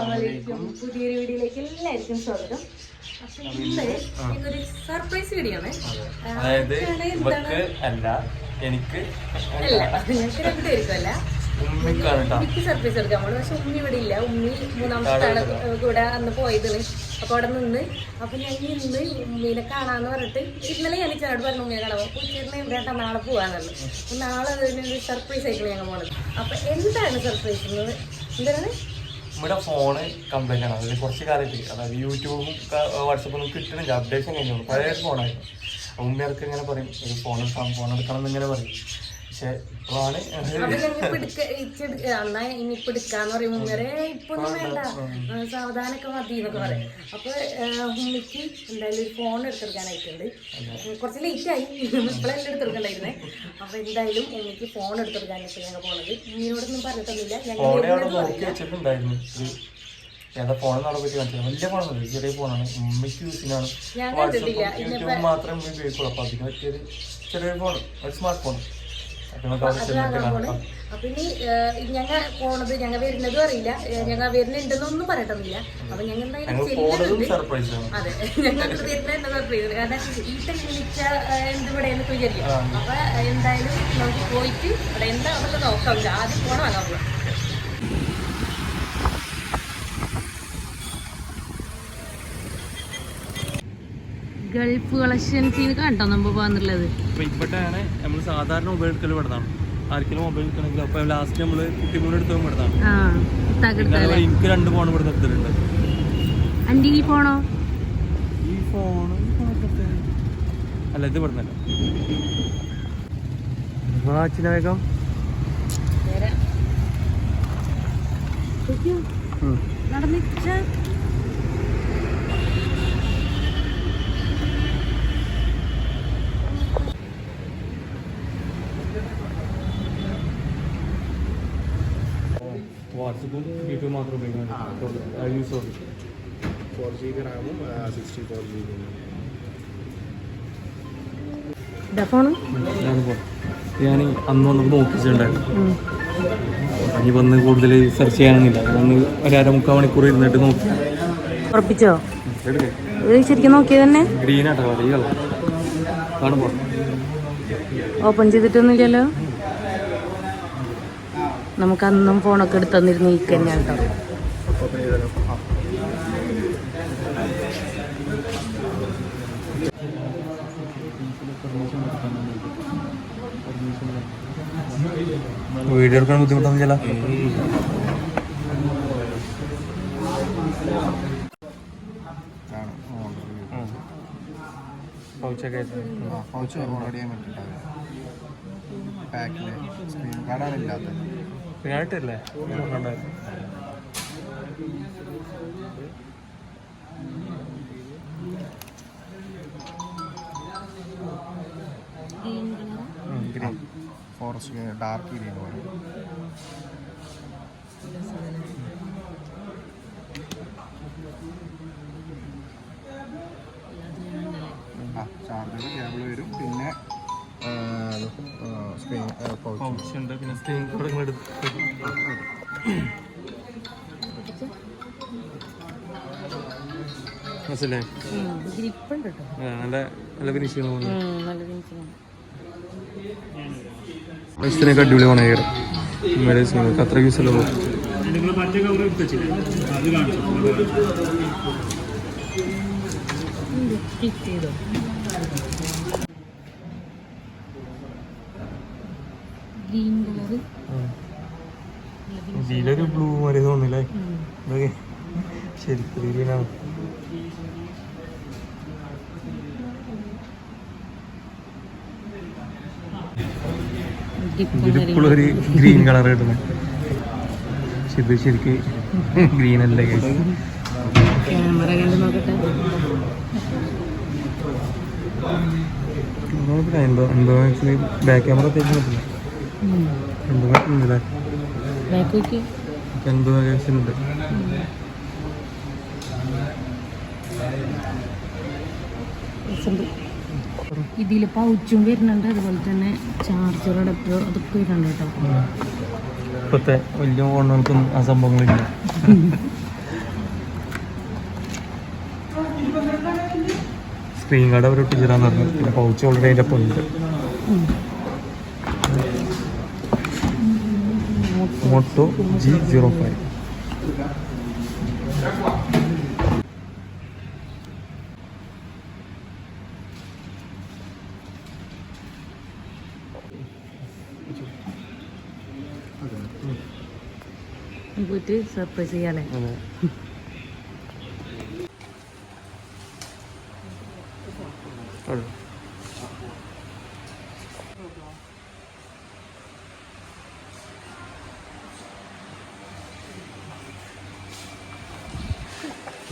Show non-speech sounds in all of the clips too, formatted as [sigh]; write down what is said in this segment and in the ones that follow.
അസ്സലാമലൈക്കും പുതിയൊരു വീഡിയോയിലേക്ക് എല്ലാവർക്കും സ്വാഗതം. അപ്പൊ ഇന്ന് സർപ്രൈസ് വീഡിയോ ആണ് അതായത് ഇവക്ക് അല്ല എനിക്ക് അല്ല ഞങ്ങൾക്ക് എനിക്ക് സർപ്രൈസ് എടുക്കാൻ പക്ഷെ ഉമ്മി ഇവിടെ ഇല്ല. ഉമ്മി മൂന്നാമത്തെ കൂടെ അന്ന് പോയതാണ്. അപ്പൊ അവിടെ നിന്ന്. അപ്പൊ ഞാൻ ഇന്ന് ഉമ്മീനെ കാണാന്ന് പറഞ്ഞിട്ട് ഇന്നലെ ഞാൻ ചേട്ടൻ പറഞ്ഞു ഉമ്മയെ കാണാം. അപ്പൊ ചേട്ടനെ എവിടെയാട്ടാ നാളെ പോവാന്നുള്ളത് അപ്പൊ നാളെ അതിനൊരു സർപ്രൈസ് ആയിട്ടാണ് ഞങ്ങൾ പോണത്. അപ്പൊ എന്താണ് സർപ്രൈസ് എന്താണ്? നമ്മുടെ ഫോണ് കംപ്ലൈന്റ് ആണ്. അതിൽ കുറച്ച് കാലത്ത് അതായത് യൂട്യൂബും വാട്സപ്പും ഒന്നും കിട്ടുന്നില്ല. അപ്ഡേഷൻ കഴിഞ്ഞു പഴയ ഫോണായിരുന്നു ഉമ്മയൊക്കെ ഇങ്ങനെ പറയും ഒരു ഫോൺ ഫോൺ എടുക്കണം എന്ന് ഇങ്ങനെ പറയും. പക്ഷെ ഇപ്പാണ് ഇനി ഇപ്പൊ എടുക്കാന്ന് പറയും ഉമ്മരെ ഇപ്പൊ ഒന്നും വേണ്ട. സാവധാനൊക്കെ മതി എന്നൊക്കെ പറയും. അപ്പൊ ഉമ്മയ്ക്ക് എന്തായാലും ഒരു ഫോൺ എടുത്തെടുക്കാനായിട്ടുണ്ട്. കുറച്ച് ലേറ്റ് ആയി. ഇപ്പോഴെല്ലാം എടുത്തെടുക്കണ്ടായിരുന്നേ. അപ്പൊ എന്തായാലും ഉമ്മയ്ക്ക് ഫോൺ എടുത്തെടുക്കാനായിട്ട് ഞങ്ങൾ പോണത്. പറഞ്ഞിട്ടൊന്നുമില്ല. ഞങ്ങൾ ഏതാ ഫോണെന്ന് അവിടെ പറ്റി കാണിച്ചത് വലിയ ചെറിയ ഫോണാണ് ഉമ്മയ്ക്ക് യൂസിനാണ് വാട്സപ്പും. യൂട്യൂബും മാത്രമേ ഉപയോഗിക്കുള്ളൂ. അപ്പൊ അതിന് പറ്റിയൊരു ചെറിയൊരു ഫോൺ ഒരു സ്മാർട്ട് ഫോൺ അപ്പൊ ഇനി ഞങ്ങൾ പോണത് ഞങ്ങൾ വരുന്നതും അറിയില്ല. ഞങ്ങൾ വരുന്നുണ്ടെന്നൊന്നും പറയട്ടൊന്നുമില്ല. അപ്പൊ ഞങ്ങൾ എന്തായാലും ഞങ്ങൾ അതെ. സർപ്രൈസ് കാരണം ഈ ടൈം വിളിച്ച എന്ത് ഇവിടെ എന്ന് വിചാരിക്കും? അപ്പൊ എന്തായാലും നമുക്ക് പോയിട്ട് ഇവിടെ എന്താ നമുക്ക് നോക്കാം. ആദ്യം പോണം വാങ്ങാൻ പോകാം ഗൾഫ് കളക്ഷൻസിന് കണ്ടോ? നമ്മൾ അപ്പൊ ഇവിടെയാണ് നമ്മൾ സാധാരണ മൊബൈൽ എടുക്കൽ പെടുന്നതാണ് ആർക്കെങ്കിലും മൊബൈൽ എടുക്കണമെങ്കിൽ അപ്പൊ ലാസ്റ്റ് നമ്മൾ കുട്ടിമൂന്ന് എടുത്തതും പെടുന്നതാണ് എനിക്ക് രണ്ട് ഫോൺ ഇവിടെ നിർത്തിയിട്ടുണ്ട് അന്റെ ഈ ഫോണോ ഈ ഫോൺ അല്ല ഇത് പെടുന്നല്ല വാച്ചിന വേഗം. വാട്സപ്പും യൂട്യൂബ് മാത്രം ഉപയോഗിക്കുന്നത് use of four G B റാമും സിക്സ്റ്റി ഫോർ ജി ബി ഞാൻ അന്ന് വന്നപ്പോൾ നോക്കിച്ചിട്ടുണ്ടായിരുന്നു ഇനി വന്ന് കൂടുതൽ സെർച്ച് ചെയ്യാനൊന്നുമില്ല. വന്ന് ഒരു അരമുക്കാൽ മണിക്കൂർ ഇരുന്നിട്ട് നോക്കി. ഉറപ്പിച്ചോ? ശരിക്കും നോക്കിയത് തന്നെ? ഗ്രീൻ ആട്ടോ കാണുമ്പോൾ ഓപ്പൺ ചെയ്തിട്ടൊന്നുമില്ലല്ലോ? നമുക്ക് അന്നും ഫോണൊക്കെ എടുത്ത് തന്നിരുന്ന ഈ തന്നെയാണ് കേട്ടോ. വീഡിയോ എടുക്കാൻ ബുദ്ധിമുട്ടൊന്നും ചില പൗച്ചൊക്കെ പൗച്ച് ഓൾറെഡി വന്നിട്ടുണ്ടാവും പാക്കിൽ സ്ക്രീൻ കാർഡാണ് ഇല്ലാത്തത് പിന്നെ ആയിട്ടില്ലേ ഗ്രീൻ. ഫോറസ്റ്റ് ഡാർക്ക് ഗ്രീൻ പോലെ. ആ ചാർജർ കേബിൾ വരും. പിന്നെ പൗച്ച് പൗച്ചുണ്ട്. പിന്നെ സ്ക്രീൻ കൂടെ എടുത്ത് മനസ്സിലായി? നല്ല നല്ല ഫിനിഷിംഗ് ഇതിനൊക്കെ അടിപൊളി ഓണായി. അത്ര യൂസ് അല്ലോ ഫിറ്റ് ചെയ്തോ? ഗ്രീൻ കളർ ഇതിലൊരു ബ്ലൂ മാതിരി തോന്നില്ലേ ശരിക്കും ഗ്രീനാണ് ഒരു ഗ്രീൻ കളർ കിട്ടുന്നത് പക്ഷെ ഇത് ശരിക്ക് ഗ്രീൻ അല്ലേ ക്യാമറ കണ്ട് നോക്കട്ടെ. നോക്കില്ല എന്തോ എന്തോ ബാക്ക് ക്യാമറ പറ്റില്ല എൺപത് വേക്കൻസി ഉണ്ട് ഇതിൽ പൗച്ചും വരുന്നുണ്ട്. അതുപോലെ തന്നെ ചാർജർ അഡപ്റ്റർ അതൊക്കെ വരുന്നുണ്ട് കേട്ടോ. ഇപ്പത്തെ വലിയ ഫോണുകൾക്കും ആ സംഭവങ്ങളില്ല. സ്ക്രീൻ കാർഡ് അവർ പറഞ്ഞു. പിന്നെ പൗച്ച് ഓൾറെഡി അതിന്റെ ഒപ്പം മോട്ടോ ജി സീറോ ഫൈവ് പോയിട്ട് സർപ്രൈസ് ചെയ്യാല്ലേ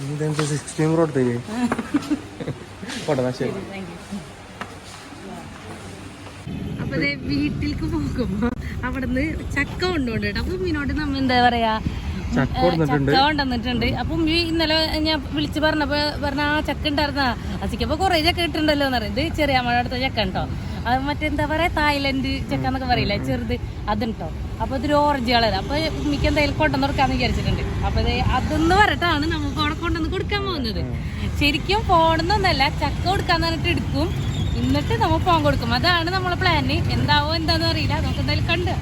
ഇതെന്താ സിക്സ്റ്റീൻ പ്രോ എടുത്തേ പോട്ടെ ശരി. അപ്പൊ വീട്ടിലേക്ക് പോകുമ്പോ അവിടുന്ന് ചക്ക കൊണ്ടുപോണ്ട് കേട്ടോ. അപ്പൊ ഉമ്മിനോട് നമ്മ എന്താ പറയാ ചക്ക കൊണ്ടുവന്നിട്ടുണ്ട്. അപ്പൊ ഉമ്മി ഇന്നലെ ഞാൻ വിളിച്ചു പറഞ്ഞപ്പോ പറഞ്ഞ ആ ചക്ക ഉണ്ടായിരുന്ന? അച്ഛക്കപ്പോ കൊറേ ചക്ക ഇട്ടുണ്ടല്ലോ എന്ന് പറയും ഇത് ചെറിയ മഴ അടുത്ത ചക്ക ഉണ്ടോ? അത് മറ്റെന്താ പറയാ തായ്ലൻഡ് ചക്ക എന്നൊക്കെ പറയില്ല? ചെറുത് അതുണ്ടോ? അപ്പൊ ഇതൊരു ഓറഞ്ച് കളർ അപ്പൊ ഉമ്മിക്ക് എന്തായാലും കൊണ്ടുവന്ന് കൊടുക്കാന്ന് വിചാരിച്ചിട്ടുണ്ട്. അപ്പൊ അതൊന്ന് പറഞ്ഞിട്ടാണ് നമുക്ക് അവിടെ കൊണ്ടുവന്ന് കൊടുക്കാൻ പോകുന്നത്. ശരിക്കും ഫോണെന്നൊന്നല്ല ചക്ക കൊടുക്കാന്ന് പറഞ്ഞിട്ട് എടുക്കും. എന്നിട്ട് നമ്മൾ ഫോൺ കൊടുക്കും. അതാണ് നമ്മളെ പ്ലാന് എന്താവോ എന്താന്ന് അറിയില്ല. നമുക്ക് എന്തായാലും കണ്ട്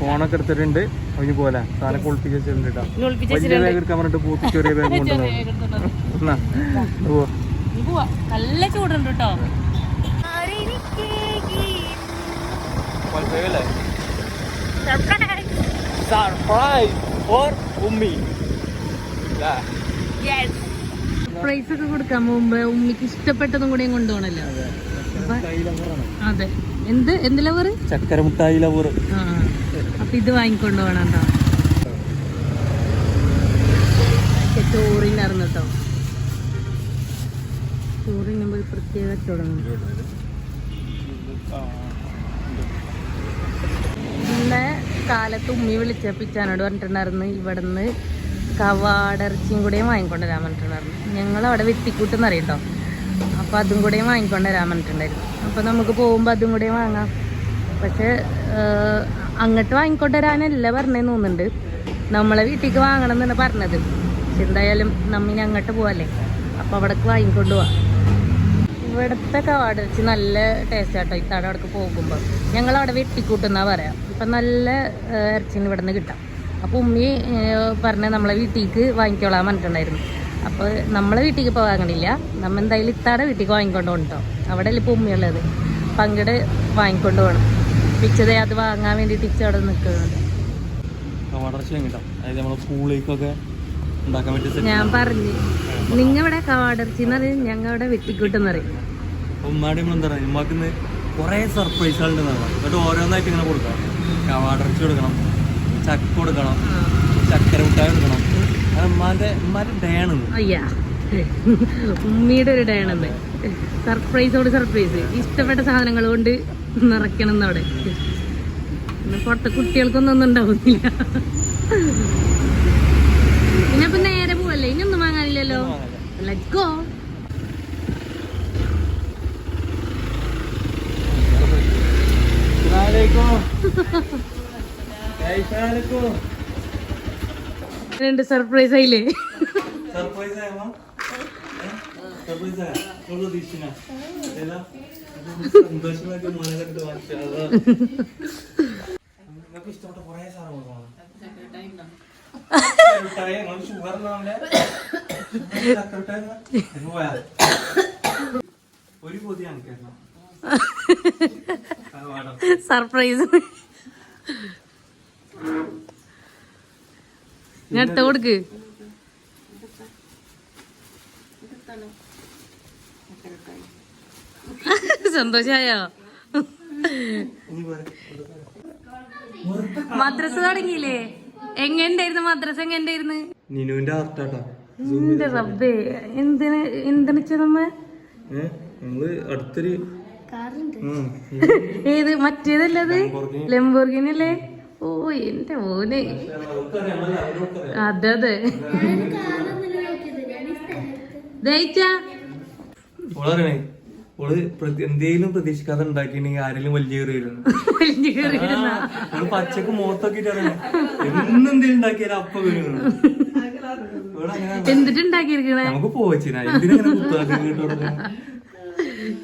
ഫോണൊക്കെ എടുത്തിട്ടുണ്ട്. അവന് പോലെ സാധനം കുളിപ്പിച്ച് വെച്ചിട്ടുണ്ട് കേട്ടോ ഇനി ഒളിപ്പിച്ച് വലിയ എടുക്കാൻ പറഞ്ഞിട്ട് പൂട്ടി ചെറിയ ബാഗ് കൊണ്ടുവന്നു എടുത്തിട്ടുണ്ട്. എന്നാ ഓ ഇനി പോവാ. നല്ല ചൂടുണ്ട് കേട്ടോ സർപ്രൈസ് ഫോർ ഉമ്മി പ്രൈസ് ഒക്കെ കൊടുക്കാൻ മുമ്പ് ഉമ്മിക്ക് ഇഷ്ടപ്പെട്ടതും കൂടെയും കൊണ്ടുപോകണല്ലോ. അതെ എന്ത് എന്ത് ലവർ ചക്കര മുട്ടായി ലവർ ആ അപ്പൊ ഇത് വാങ്ങിക്കൊണ്ട് പോകണം ചോറിനായിരുന്നു കേട്ടോ. ചോറിനുമ്പോ ഒരു പ്രത്യേക തുടങ്ങും ഇന്ന് കാലത്ത് ഉമ്മി വിളിച്ച പിച്ചാനോട് പറഞ്ഞിട്ടുണ്ടായിരുന്നു ഇവിടുന്ന് കവാടിറച്ചിയും കൂടെയും വാങ്ങിക്കൊണ്ടുവരാൻ പറഞ്ഞിട്ടുണ്ടായിരുന്നു. ഞങ്ങൾ അവിടെ വെത്തിക്കൂട്ടെന്ന് അറിയട്ടോ അപ്പോൾ അതും കൂടെയും വാങ്ങിക്കൊണ്ടുവരാൻ പറഞ്ഞിട്ടുണ്ടായിരുന്നു. അപ്പോൾ നമുക്ക് പോകുമ്പോൾ അതും കൂടെയും വാങ്ങാം. പക്ഷേ അങ്ങോട്ട് വാങ്ങിക്കൊണ്ടുവരാനല്ല പറഞ്ഞതെന്ന് തോന്നുന്നുണ്ട്. നമ്മളെ വീട്ടിലേക്ക് വാങ്ങണം എന്നാണ് പറഞ്ഞത്. പക്ഷെ എന്തായാലും നമ്മിനി അങ്ങോട്ട് പോവല്ലേ? അപ്പോൾ അവിടേക്ക് വാങ്ങിക്കൊണ്ട് പോവാം. ഇവിടുത്തെ കവാടിറച്ചി നല്ല ടേസ്റ്റ് ആട്ടോ ഇത്താടെ അവിടേക്ക് പോകുമ്പോൾ ഞങ്ങൾ അവിടെ വെട്ടിക്കൂട്ടുന്നാ പറയാം. ഇപ്പം നല്ല ഇറച്ചിന് ഇവിടെ നിന്ന് കിട്ടാം. അപ്പോൾ ഉമ്മി പറഞ്ഞ് നമ്മളെ വീട്ടിലേക്ക് വാങ്ങിക്കോളാൻ പറഞ്ഞിട്ടുണ്ടായിരുന്നു. അപ്പോൾ നമ്മളെ വീട്ടിലേക്ക് ഇപ്പോൾ വാങ്ങണില്ല. നമ്മൾ എന്തായാലും ഇത്താടെ വീട്ടിലേക്ക് വാങ്ങിക്കൊണ്ട് പോകണം അവിടെ അല്ലേ ഇപ്പോൾ ഉമ്മിയുള്ളത് അപ്പം അങ്ങോട്ട് വാങ്ങിക്കൊണ്ട് പോകണം പിച്ചത് അത് വാങ്ങാൻ വേണ്ടി ഇച്ച അവിടെ നിൽക്കുന്നുണ്ട് കവാടർച്ച. ഞാൻ പറഞ്ഞു നിങ്ങ ഇവിടെ കവാടിറച്ചി എന്ന് പറയും ഞങ്ങളുടെ വെട്ടിക്കൂട്ടെന്ന് പറയും. ഉമ്മാടെ നമ്മൾ എന്താ പറയുക ഉമ്മാക്കിന്ന് കുറേ സർപ്രൈസുകൾ ഉണ്ടെന്നാണ് എന്നിട്ട് ഓരോന്നായിട്ട് ഇങ്ങനെ കൊടുക്കാം കവാടർച്ചി കൊടുക്കണം. ചക്ക കൊടുക്കണം. ചക്കര മുട്ടായി കൊടുക്കണം. അത് ഉമ്മാന്റെ ഉമ്മാന്റെ ഡേ ആണ് അയ്യാ. ഉമ്മിയുടെ ഒരു ഡേ ആണെന്ന് സർപ്രൈസോട് സർപ്രൈസ് ഇഷ്ടപ്പെട്ട സാധനങ്ങൾ കൊണ്ട് നിറയ്ക്കണം എന്നവിടെ പുറത്തെ കുട്ടികൾക്കൊന്നും ഒന്നും ഉണ്ടാവുന്നില്ല. പിന്നെ ഇപ്പൊ നേരെ പോവല്ലേ? ഇനിയൊന്നും വാങ്ങാനില്ലല്ലോ. ലെറ്റ് ഗോ [laughs] രണ്ട് സർപ്രൈസ് ആയില്ലേ? സർപ്രൈസ് ആയോ? സർപ്രൈസ് ആയോ? ഏതാ സന്തോഷമായിട്ട് മോനെ അതാ നിങ്ങൾക്ക് ഇഷ്ടപ്പെട്ട കുറേ ഷുഗർ ഒരു പൊതി സർപ്രൈസ് [laughs] ഞാൻ എടുത്ത കൊടുക്ക്. സന്തോഷായോ? മദ്രസ തുടങ്ങിയില്ലേ? എങ്ങനെയായിരുന്നു മദ്രസ? എങ്ങനെയായിരുന്നു നിനുവിന്റെ ആർട്ടാട്ടാ എന്റെ റബ്ബേ എന്തിന് നമ്മൾ അടുത്തൊരു. ഏത് മറ്റേതല്ലേ ലംബോർഗിനി അല്ലേ? ഓ എന്റെ മോനെ. അതെ അതെ. ഓളറിയണേ ഓൾ എന്തേലും പ്രതീക്ഷിക്കാതെ ഉണ്ടാക്കിയിട്ടുണ്ടെങ്കിൽ ആരെങ്കിലും വലിയ കയറിയിരുന്നു ഓൾ പച്ചക്ക് മുഖത്തൊക്കെ അറിയണേ എന്നെന്തേലും ഉണ്ടാക്കിയാലും അപ്പ എന്തിട്ടുണ്ടാക്കിയിരിക്കണേ നമുക്ക് പോവച്ചിനാ എന്തിനാ കുത്താക്കി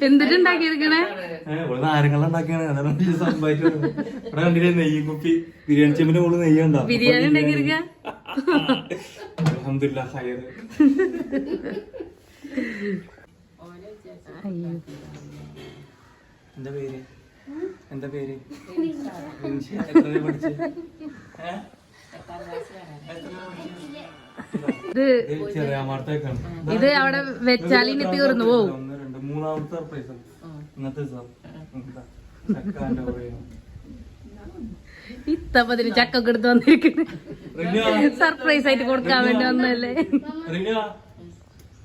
എന്തിട്ടുണ്ടാക്കിയിരിക്കണേ ഇവിടെ നാരങ്ങള ഉണ്ടാക്കിയാണ് അതാണ് ഈ സംഭവിച്ചു. ഇവിടെ കണ്ടില്ലേ നെയ്യും കുപ്പി ബിരിയാണി ചെമ്പിന്റെ മുകളിൽ നെയ്യ് ഉണ്ടോ ബിരിയാണി. ഖൈർ എന്താ പേര്? എന്താ പേര്. എത്രയിലാ പഠിച്ചേ? ഏ? ഇത് ഇത് ഇത് അവിടെ വെച്ചാൽ ഇനി തീർന്നു പോവും ഇത്ത രണ്ട് മൂന്നാമത്തെ സർപ്രൈസ് ഇന്നത്തെ. ഇത്തപ്പതിന് ചക്കൊക്കെ എടുത്ത് വന്നിരിക്കണേ സർപ്രൈസ് ആയിട്ട് കൊടുക്കാൻ വേണ്ടി വന്നല്ലേ റിൻഷ.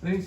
റിൻഷ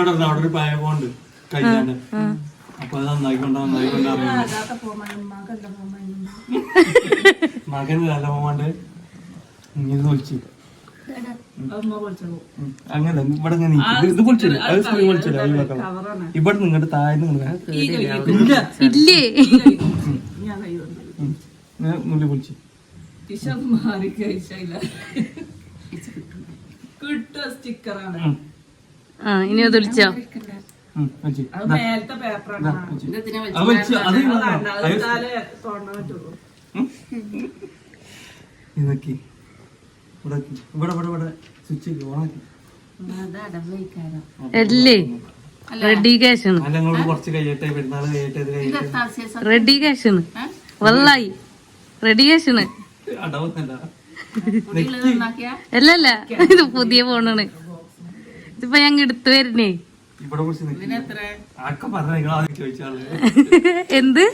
പറഞ്ഞു അവിടെ ഒരു പായ പോണ്ട് കഴിക്കാണ്ട് അപ്പൊ അത് നന്നായിക്കൊണ്ടോ നന്നായിക്കൊണ്ടോ മകൻ നല്ല പോവാണ്ട് വിളിച്ചു. അങ്ങനെ ഇവിടെ. ഇത് പൊളിച്ചില്ല അത് സ്കൂളിൽ പൊളിച്ചില്ല ഇവിടെ നിങ്ങളുടെ താഴെ ഇല്ല. ഇല്ലേ. ഉം. ഞാൻ നുള്ളി പൊളിച്ചു കിട്ടുക സ്റ്റിക്കറാണ്. ആ ഇനി അത് വിളിച്ചോ? അത് ദാ, മേലത്തെ പേപ്പറാണ്. പറ്റുള്ളൂ. ഇതൊക്കെ ഇവിടെ ഇവിടെ ഇവിടെ ഇവിടെ. സ്വിച്ച് ഓണാക്കി. അല്ലേ. റെഡി കഴിയട്ടെ. റെഡി ക്യാഷാണ് വല്ലായി റെഡി അടവുന്നല്ല അല്ലല്ല ഇത് പുതിയ ഫോണാണ്. ഇതിപ്പോ ഞങ്ങ എടുത്തു? വരുന്നേ എന്ത്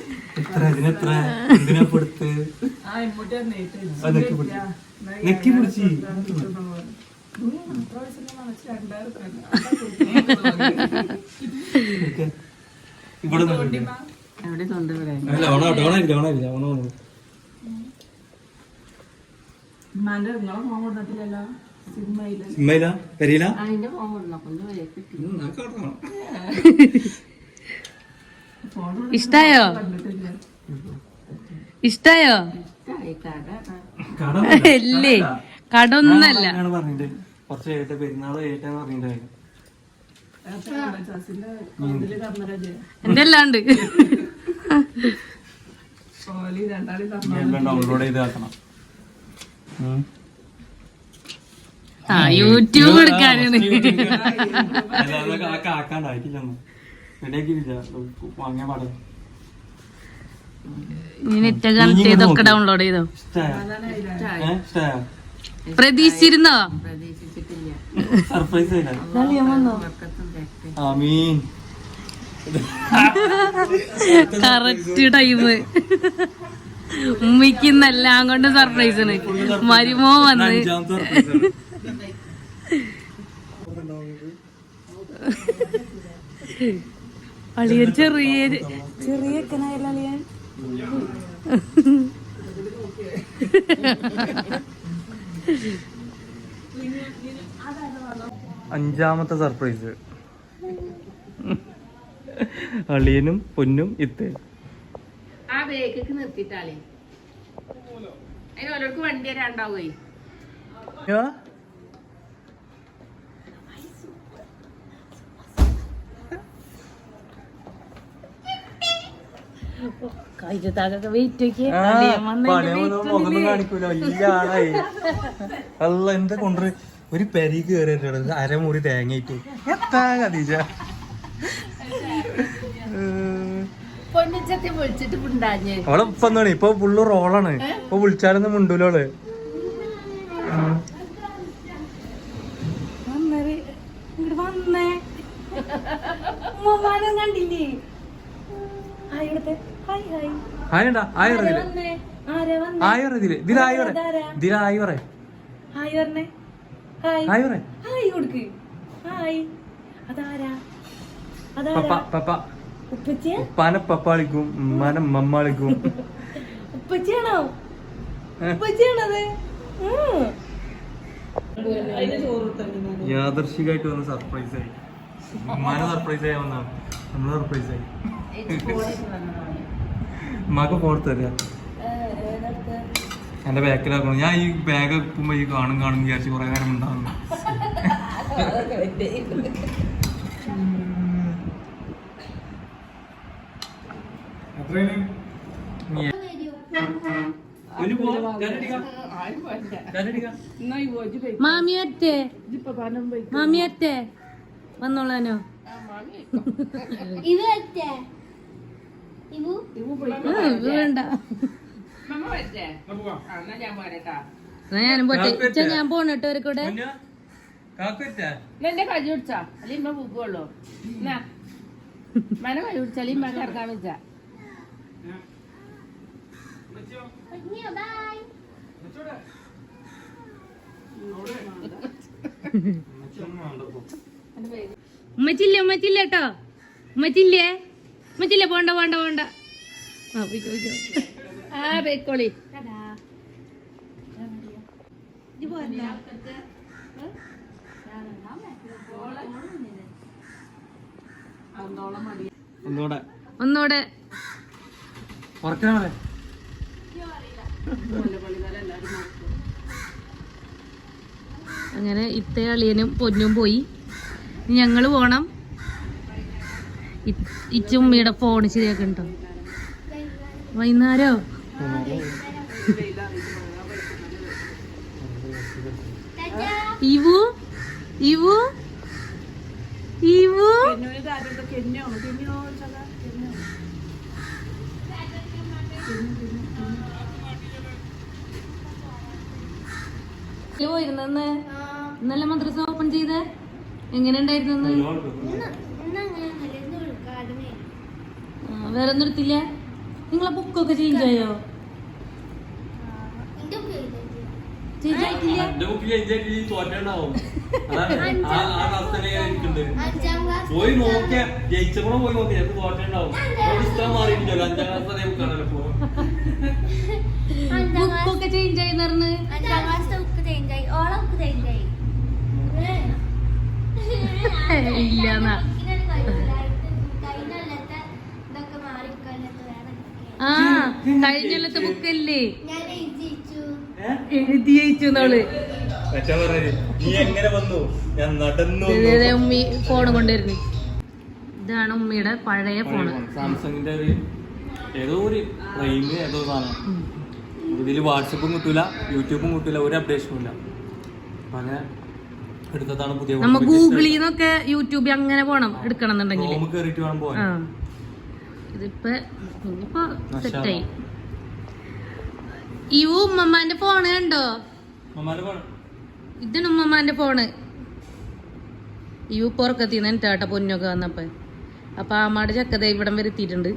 ഇവിടെ നിൽക്കില്ല ഉമ്മാന്റെ നിങ്ങളെ ഫോൺ കൊടുത്തിട്ടില്ലല്ലോ സിനിമയിൽ. സിമ്മയില പെരിയില ഇഷ്ടായോ? ഇഷ്ടായോ? അല്ലേ കടൊന്നല്ല. കുറച്ച് പറഞ്ഞിട്ടുണ്ടായിരുന്നു എല്ലാം ഡൗൺലോഡ് ചെയ്ത് ആക്കണം. ആ യൂട്യൂബ് എടുക്കാനാണ് ചെയ്തൊക്കെ ഡൗൺലോഡ് ചെയ്തോ? പ്രതീക്ഷിച്ചിരുന്നോ സർപ്രൈസ് കറക്റ്റ് ടൈം ഉമ്മയ്ക്ക് എല്ലാം കൊണ്ട് സർപ്രൈസ് ആണ്. മരുമോ വന്ന്. അളിയൻ ചെറിയ ചെറിയ അളിയൻ. അഞ്ചാമത്തെ സർപ്രൈസ് അളിയനും പൊന്നും ഇത്തേ. ആ ബേക്ക് നിർത്തിട്ടാലേ അതിന് ഓരോർക്ക് വണ്ടി വരാണ്ടാവേ അല്ല എന്താ കൊണ്ടുവരും ഒരു പെരി കയറിയിട്ടുണ്ട് അരമുറി തേങ്ങയിട്ട്. എത്താ കതീജ അവളെ ഇപ്പൊ എന്താണ് ഇപ്പൊ ഫുള്ള് റോളാണ്. ഇപ്പൊ വിളിച്ചാലൊന്നും മുണ്ടൂലോൾ അതാരാ? പപ്പ പപ്പ. ഉപ്പാനെ പപ്പ വിളിക്കും ഉമ്മാനെ മമ്മ വിളിക്കും ഉപ്പച്ചിയാണോ ഉപ്പച്ചിയാണത്? യാദർശികമായിട്ട് വന്ന് സർപ്രൈസ് ആയി. ഉമ്മാനെ സർപ്രൈസ് ആയി വന്നാണ് നമ്മൾ സർപ്രൈസ് ആയി. ഉമ്മാക്ക് ഫോൺ തരാ എന്റെ ബാക്കിലാക്കണം. ഞാൻ ഈ ബാഗ് എത്തുമ്പോ ഈ കാണും കാണും വിചാരിച്ച് കുറെ നേരം ഉണ്ടാവുന്നു. [laughs] എന്നാ ഈ ഓജി പോയി മാമി ഒറ്റേ ഇപ്പൊ പനം പോയി മാമി ഒറ്റേ വന്നോളാനോ? ഇവ വേണ്ട. ഞാനും പോട്ടെ. ഇച്ച ഞാൻ പോണട്ടോ ഒരു കൂടെ എന്റെ കൈ കുടിച്ചാ അല്ലെ ഇമ്മ പോകുള്ളൂ എന്നാ. [laughs] മന കൈ കുടിച്ചാൽ ഇമ്മ ഇറക്കാൻ വെച്ചാ ബൈ ഉമ്മച്ചില്ലേ ഉമ്മച്ചില്ലേ കേട്ടോ ഉമ്മച്ചില്ലേ? ഉമ്മച്ചില്ലേ പോണ്ട പോണ്ട പോണ്ട. ആ പോയിക്കോ പോയിക്കോ. ആ പോയിക്കോളി. ഒന്നൂടെ. ഒന്നൂടെ. ഉറക്കണേ? അങ്ങനെ ഇത്ത അളിയനും പൊന്നും പോയി. ഞങ്ങൾ പോണം. ഇച്ചുമ്മയുടെ ഫോൺ ശരിയാക്കണ്ടോ? വൈകുന്നേരോ? ഇവു? ഇവു? ഇവു? പോയിരുന്നെന്ന് ഇന്നലെ മദ്രസ ഓപ്പൺ ചെയ്തേ? എങ്ങനെ ഉണ്ടായിരുന്നു വേറെ ഒന്നും എടുത്തില്ല? നിങ്ങളെ ബുക്കൊക്കെ ചേഞ്ച് ആയോ? ചേഞ്ച് ആയിട്ടില്ല. പോയി നോക്കിയ ജയിച്ചപ്പോഴും പോയി നോക്കി തോറ്റണ്ടാവും. മാറിയിട്ടില്ല അഞ്ചാം ക്ലാസ് ബുക്കൊക്കെ ചേഞ്ച് ആയി പറഞ്ഞ് അഞ്ചാം ക്ലാസ്സിലെ ബുക്ക് ചേഞ്ച് ആയി ഓളെ ബുക്ക് ചേഞ്ച് ആയി ഇല്ല എന്നാ ഇങ്ങനെ കഴിയില്ല. ഇത് കഴിഞ്ഞ കൊല്ലത്തെ ഇതൊക്കെ മാറി ഇക്കൊല്ലത്ത് വേറെ എന്തൊക്കെയാണ്. ആ കഴിഞ്ഞൊല്ലത്തെ ബുക്കല്ലേ ഞാൻ എഴുതിച്ചു എഴുതി അയച്ചു എന്നോൾ മറ്റാ പറഞ്ഞത് നീ എങ്ങനെ വന്നു? ഞാൻ നടന്നു ദേ, ദേ, ഉമ്മി ഫോണ് കൊണ്ടുവരുന്നു. ഇതാണ് ഉമ്മിയുടെ പഴയ ഫോണ് സാംസങ്ങിന്റെ ഒരു ഏതോ ഒരു പ്രൈം ഏതോ സാധനം. ഇതിൽ വാട്സപ്പും കിട്ടൂല യൂട്യൂബും കിട്ടൂല ഒരു അപ്ഡേഷനും ഇല്ല. അപ്പൊ അങ്ങനെ എടുത്തതാണ് പുതിയ നമ്മ ഗൂഗിളിൽ നിന്നൊക്കെ യൂട്യൂബിൽ അങ്ങനെ പോണം എടുക്കണം എന്നുണ്ടെങ്കിൽ ഇതിപ്പോ ഇനിയിപ്പോ സെറ്റായി ഈ ഉമ്മമാന്റെ ഫോണ് കണ്ടോ? മമ്മാന്റെ ഫോൺ ഇതാണ് ഉമ്മമാന്റെ ഫോണ് ഈ പുറക്കത്തിന്ന് എന്നിട്ടാട്ട പൊന്നൊക്കെ വന്നപ്പോ. അപ്പൊ ആമാടെ ചക്ക ദേ ഇവിടം വരെ എത്തിയിട്ടുണ്ട്.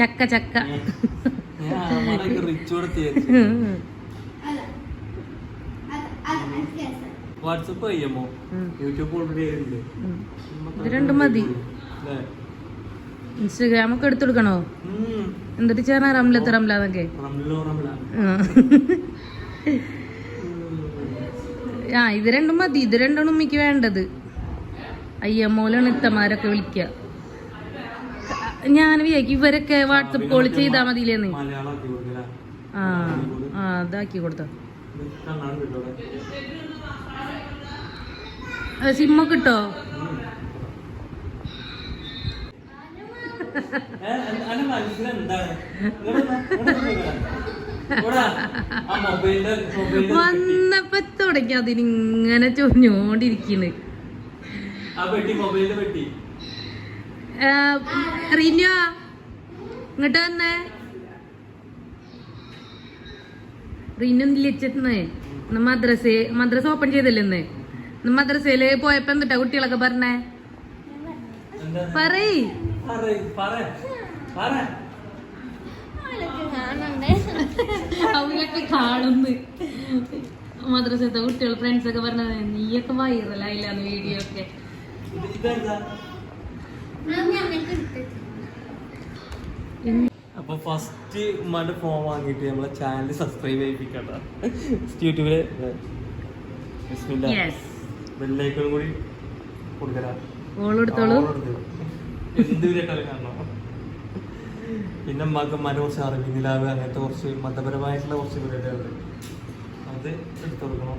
ചക്ക ചക്ക. റിച്ച് കൊടുത്ത് വാട്സപ്പ് കഴിയുമോ. YouTube already. ഇത് രണ്ടും മതി. ഇൻസ്റ്റഗ്രാം ഒക്കെ എടുത്തു കൊടുക്കണോ. എന്നിട്ട് ചേർന്ന റംലത്ത് റംലാന്നൊക്കെ. റംലോ റംല. ആ. ഇത് രണ്ടും മതി. ഇത് രണ്ടാണ് ഉമ്മയ്ക്ക് വേണ്ടത്. അയ്യമ്മോലാണ് ഇത്തമാരൊക്കെ വിളിക്കുക ഞാൻ വിചാരിക്കും ഇവരൊക്കെ വാട്സപ്പ് കോൾ ചെയ്താൽ മതിയില്ലേന്ന്. ആ ആ അതാക്കി കൊടുത്തോ. സിമ്മൊക്കെ കിട്ടോ വന്നപ്പോ തുടങ്ങി അതിനിങ്ങനെ ചൊറിഞ്ഞോണ്ടിരിക്കുന്നു ആ പെട്ടി മൊബൈലിന്റെ പെട്ടി. റിനോ ഇങ്ങോട്ട് വന്നേ. റിനു ഇല്ലെച്ചെന്ന് ഇന്ന് മദ്രസ മദ്രസ ഓപ്പൺ ചെയ്തല്ലേ മദ്രസയിൽ പോയപ്പോ എന്തിട്ടാ കുട്ടികളൊക്കെ പറഞ്ഞേ? പറയ്. അവരൊക്കെ കാണുന്നു. മദ്രസത്തെ കുട്ടികൾ ഫ്രണ്ട്സ് ഒക്കെ പറഞ്ഞത് നീയൊക്കെ വൈറലായില്ലാന്ന് വീഡിയോ ഒക്കെ. അപ്പൊ ഫസ്റ്റ് ഉമ്മാന്റെ ഫോൺ വാങ്ങിട്ട് നമ്മളെ ചാനൽ സബ്സ്ക്രൈബ് ചെയ്യിപ്പിക്കട്ടെ. യൂട്യൂബിൽ യെസ് ബെല്ലൈക്കൺ കൂടി കൊടുക്കലാ. ഓളെടുത്തോളൂ എന്ത് കാണണം. പിന്നെ മക അറിവിനിലാവ് അങ്ങനത്തെ കുറച്ച് മതപരമായിട്ടുള്ള കുറച്ച് പരിപാടികളുണ്ട്. അത് എടുത്തു കൊടുക്കണം.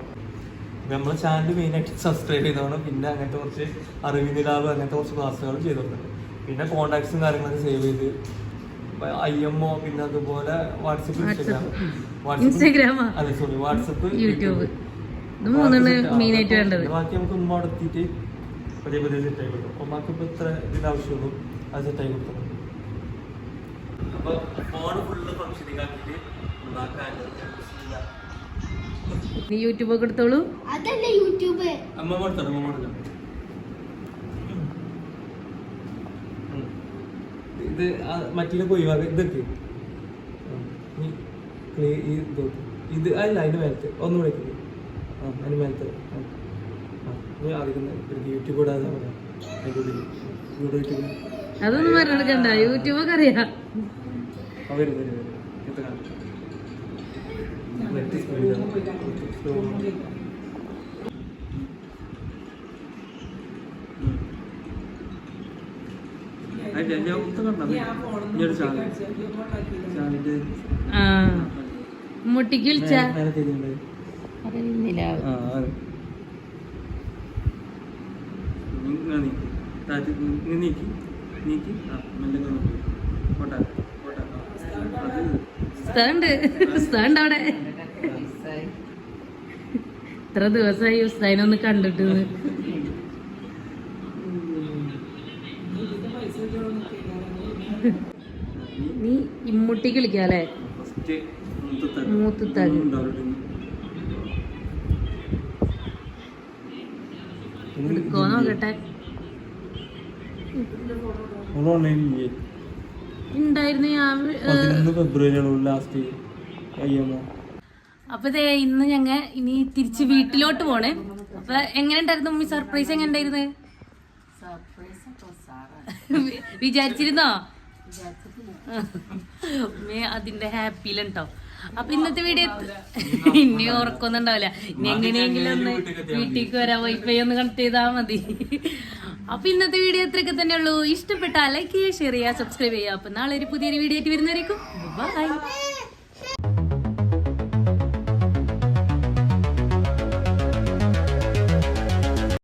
നമ്മളെ ചാനൽ മെയിനായിട്ട് സബ്സ്ക്രൈബ് ചെയ്തോണം പിന്നെ അങ്ങനത്തെ കുറച്ച് അറിവ് നിലാവ് അങ്ങനത്തെ കുറച്ച് ക്ലാസ്സുകൾ ചെയ്തിട്ടുണ്ട് പിന്നെ കോണ്ടാക്ട്സും കാര്യങ്ങളൊക്കെ സേവ് ചെയ്ത്. ഐ എം ഒ പിന്നെ അതുപോലെ വാട്സപ്പ് ഇൻസ്റ്റാഗ്രാം അതെ സോറി വാട്സപ്പ് യൂട്യൂബ് ഇത് മൂന്നെണ്ണ് മെയിൻ ആയിട്ട് വേണ്ടത്. ബാക്കി നമുക്ക് ഉമ്മ നടത്തിയിട്ട് പതിയെ പതിയെ സെറ്റ് ആയിക്കോട്ടെ കൊടുക്കും. ഉമ്മക്ക് ഇപ്പൊ ഇത്ര ഇതിന്റെ ആവശ്യമുള്ളൂ. അത് സെറ്റ് ആയി കൊടുത്തു അപ്പൊ ഫോൺ ഫുള്ള് ഫംഗ്ഷനിങ് ആക്കിയിട്ട് നീ യൂട്യൂബ് ഒക്കെ എടുത്തോളൂ. അതല്ല യൂട്യൂബ് അമ്മ അമ്മ ഇത് മറ്റേ ഒഴിവാക്കുക ഇതൊക്കെ ഇത് അല്ല അതിന്റെ മേലത്തെ. ഒന്നും വിളിക്കുന്നത് ആദ്യം യൂട്യൂബ് ഇടാതെ അതൊന്നും പറഞ്ഞെടുക്കണ്ട യൂട്യൂബ് ഒക്കെ അറിയാം. മുട്ടിക്ക് വിളിച്ച? അവിടെ. ഇത്ര ദിവസമായി ഉസ്താദിനൊന്ന് കണ്ടിട്ട് നീ ഇമ്മുട്ടിക്ക് വിളിക്കാല്ലേ ഫസ്റ്റ് എടുക്കോ നോക്കട്ടെ. ഉണ്ടായിരുന്നു ഞാൻ ഫെബ്രുവരിയാണ് ലാസ്റ്റ് അപ്പൊ ദേ ഇന്ന് ഞങ്ങ ഇനി തിരിച്ച് വീട്ടിലോട്ട് പോണേ. അപ്പൊ എങ്ങനെ ഉണ്ടായിരുന്നു ഉമ്മി? സർപ്രൈസ് എങ്ങനെ ഉണ്ടായിരുന്നു? വിചാരിച്ചിരുന്നോ? ഉമ്മി അതിന്റെ ഹാപ്പിയിലുണ്ടോ അപ്പൊ ഇന്നത്തെ വീഡിയോ [laughs] ഇനി ഉറക്കൊന്നുണ്ടാവില്ല. ഇനി എങ്ങനെയെങ്കിലും ഒന്ന് വീട്ടിലേക്ക് വരാം. വൈഫൈ ഒന്ന് കണക്ട് ചെയ്താ മതി. [laughs] അപ്പൊ ഇന്നത്തെ വീഡിയോ ഇത്രയൊക്കെ തന്നെ ഉള്ളൂ. ഇഷ്ടപ്പെട്ടാൽ ലൈക്ക് ചെയ്യുക ഷെയർ ചെയ്യുക സബ്സ്ക്രൈബ് ചെയ്യുക. അപ്പൊ നാളെ ഒരു പുതിയൊരു വീഡിയോ ആയിട്ട് വരുന്നവരേക്കും. ബൈ